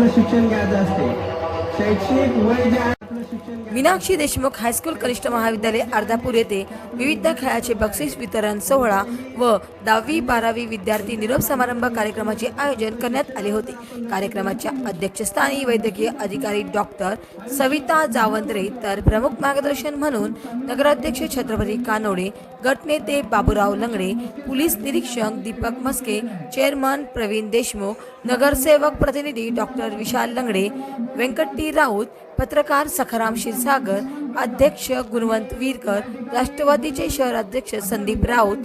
आपलं शिक्षण घ्यायचं असते. शैक्षणिक वय जे मीनाक्षी देशमुख हायस्कूल कनिष्ठ महाविद्यालय अर्धापूर येथे विविध खेळाचे बक्षीस वितरण सोहळा व दहावी बारावी विद्यार्थी निरोप समारंभ कार्यक्रमाचे आयोजन करण्यात आले होते. कार्यक्रमाच्या अध्यक्षस्थानी वैद्यकीय अधिकारी डॉक्टर सविता जावंत्रे तर प्रमुख मार्गदर्शन म्हणून नगराध्यक्ष छत्रपती कानोडे गटनेते बाबूराव लंगडे पोलीस निरीक्षक दीपक मस्के चेअरमन प्रवीण देशमुख नगरसेवक प्रतिनिधी डॉक्टर विशाल लंगडे व्यंकटी राऊत पत्रकार सखाराम क्षीरसागर अध्यक्ष गुणवंत वीरकर राष्ट्रवादीचे शहर अध्यक्ष संदीप राऊत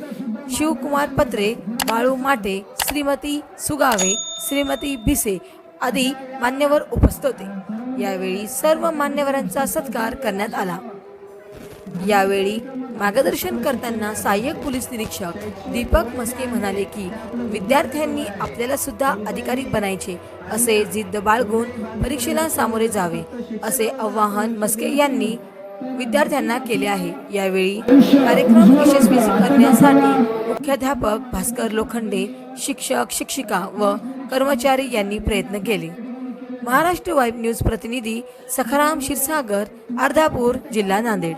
शिवकुमार पत्रे बाळू माटे श्रीमती सुगावे श्रीमती भिसे आदी मान्यवर उपस्थित होते. यावेळी सर्व मान्यवरांचा सत्कार करण्यात आला. यावेळी मार्गदर्शन करताना सहाय्यक पोलीस निरीक्षक दीपक मस्के म्हणाले की विद्यार्थ्यांनी आपल्याला सुद्धा अधिकारी बनायचे असे जिद्द बाळगून परीक्षेला सामोरे जावे असे आवाहन मस्के यांनी विद्यार्थ्यांना केले आहे. यावेळी कार्यक्रम यशस्वी करण्यासाठी मुख्याध्यापक भास्कर लोखंडे शिक्षक शिक्षिका व कर्मचारी यांनी प्रयत्न केले. महाराष्ट्र वाईब न्यूज प्रतिनिधी सखाराम क्षीरसागर अर्धापूर जिल्हा नांदेड.